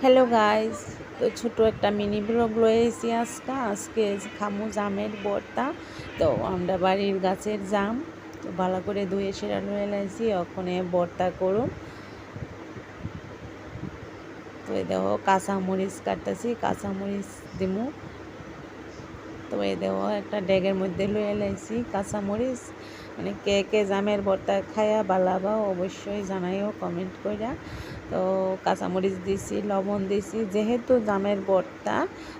Hello guys তো ছোটো একটা মিনি ব্লগ লয়েছি আজকে। আজকে খামু জামের বর্তা। তো আমরা বাড়ির গাছের জাম। তো ভালো করে ধুয়ে সেরা রয়ে লাইছি ওখানে বর্তা করুন। তো দেখো, কাঁচামরিচ কাটতেছি। কাঁচামরিচ দিমু। তো এই দেখো, একটা ড্যাগের মধ্যে লয়ে লাইছি কাঁচামরিচ মানে কে কে জামের ভর্তা খায়া বালাবা অবশ্যই জানাইও কমেন্ট কইরা। তো কাঁচামরিচ দিছি, লবণ দিছি, যেহেতু জামের ভর্তা,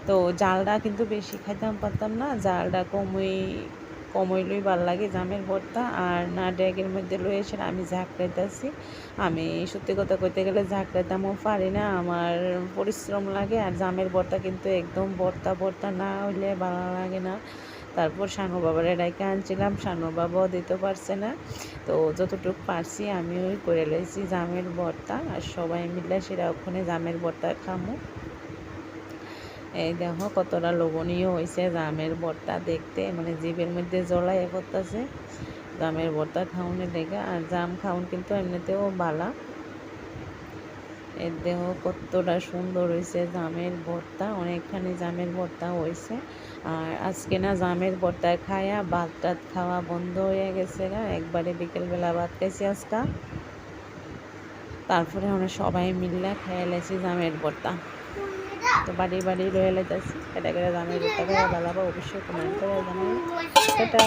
তো জালটা কিন্তু বেশি খাইতাম পারতাম না জালটা কমই কমইলই ভালো লাগে জামের ভর্তা আর না ড্যাগের মধ্যে লয়ে এসে আমি ঝাঁকড়াইতেছি আমি সত্যি কথা কইতে গেলে ঝাঁকড়াইতামও পারি না, আমার পরিশ্রম লাগে আর জামের ভর্তা কিন্তু একদম ভর্তা ভর্তা না হইলে ভালো লাগে না। তারপর শানু বাবারে ডাইকে আনছিলাম, শানু বাবাও দিতে পারছে না। তো যতটুকু পারছি আমি ওই করে লাইছি জামের ভর্তা আর সবাই মিলে সেটা ওখানে জামের ভর্তা খামো। এই দেখো কতটা লোভনীয় হয়েছে জামের ভর্তা দেখতে। মানে জিভের মধ্যে জলাই করতেছে জামের ভর্তা খাওয়ানোর লেগে আর জাম খাওয়ান কিন্তু এমনিতেও বালা। এর দেহ কতটা সুন্দর হয়েছে জামের ভর্তা অনেকখানি জামের ভর্তা হয়েছে। আর আজকে না জামের ভর্তা খায়া ভাত টাত খাওয়া বন্ধ হয়ে গেছে গা। একবারে বিকেলবেলা ভাত খাইছি আজকা। তারপরে আমরা সবাই মিললে খেয়ে লেছি জামের ভর্তা তো বাড়ি বাড়ি রয়ে লাইতেছি এটা করে জামের ভর্তা খাওয়া ভালো অবশ্যই কমেন্ট করে জানাই সেটা